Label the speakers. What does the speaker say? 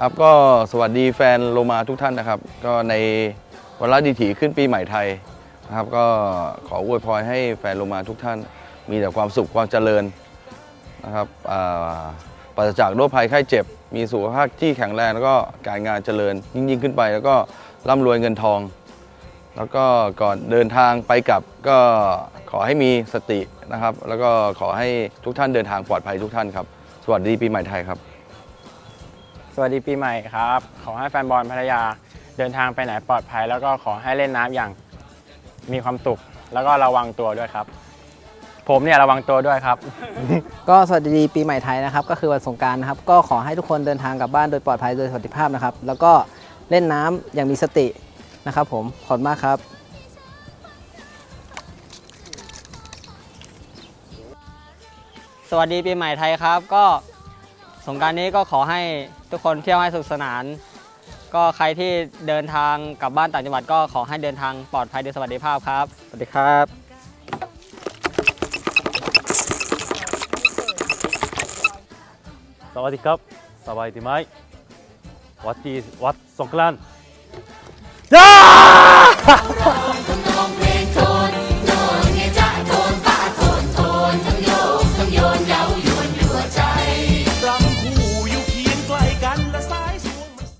Speaker 1: ครับก็สวัสดีแฟนโลมาทุกท่านนะครับ ก็ในวันละดีถีขึ้นปีใหม่ไทยนะครับ ก็ขออวยพรให้แฟนโลมาทุกท่าน มีแต่ความสุขความเจริญนะครับปราศจากโรคภัยไข้เจ็บ มีสุขภาพที่แข็งแรงแล้วก็การงานเจริญยิ่งยิ่งขึ้นไป แล้วก็ร่ำรวยเงินทอง แล้วก็ก่อนเดินทางไปกลับก็ขอให้มีสตินะครับ แล้วก็ขอให้ทุกท่านเดินทางปลอดภัยทุกท่านครับ สวัสดีปีใหม่ไทยครับ
Speaker 2: สวัสดีปีใหม่ครับ ขอให้แฟนบอลพัทยาเดินทางไปไหนปลอดภัย แล้วก็ขอให้เล่นน้ำอย่างมีความสุข แล้วก็ระวังตัวด้วยครับ ผมเนี่ยระวังตัวด้วยครับ
Speaker 3: ก็สวัสดีปีใหม่ไทยนะครับ ก็คือวันสงกรารนะครับ ก็ขอให้ทุกคนเดินทางกลับบ้านโดยปลอดภัยโดยสวัสดิภาพนะครับ แล้วก็เล่นน้ำอย่างมีสตินะครับผมขอบคุณมากครับ
Speaker 4: สวัสดีปีใหม่ไทยครับ ก็ สงกรารนี้ก็ขอให้ทุกคนเที่ยวให้สนุกสนาน ก็ใครที่เดินทางกลับบ้านต่างจังหวัดก็ขอให้เดินทางปลอดภัยโดยสวัสดิภาพครับ สวัสดีครับ
Speaker 5: สวัสดีครับ สบายดีไหมวัดดีวัดสงกรานต์จ้า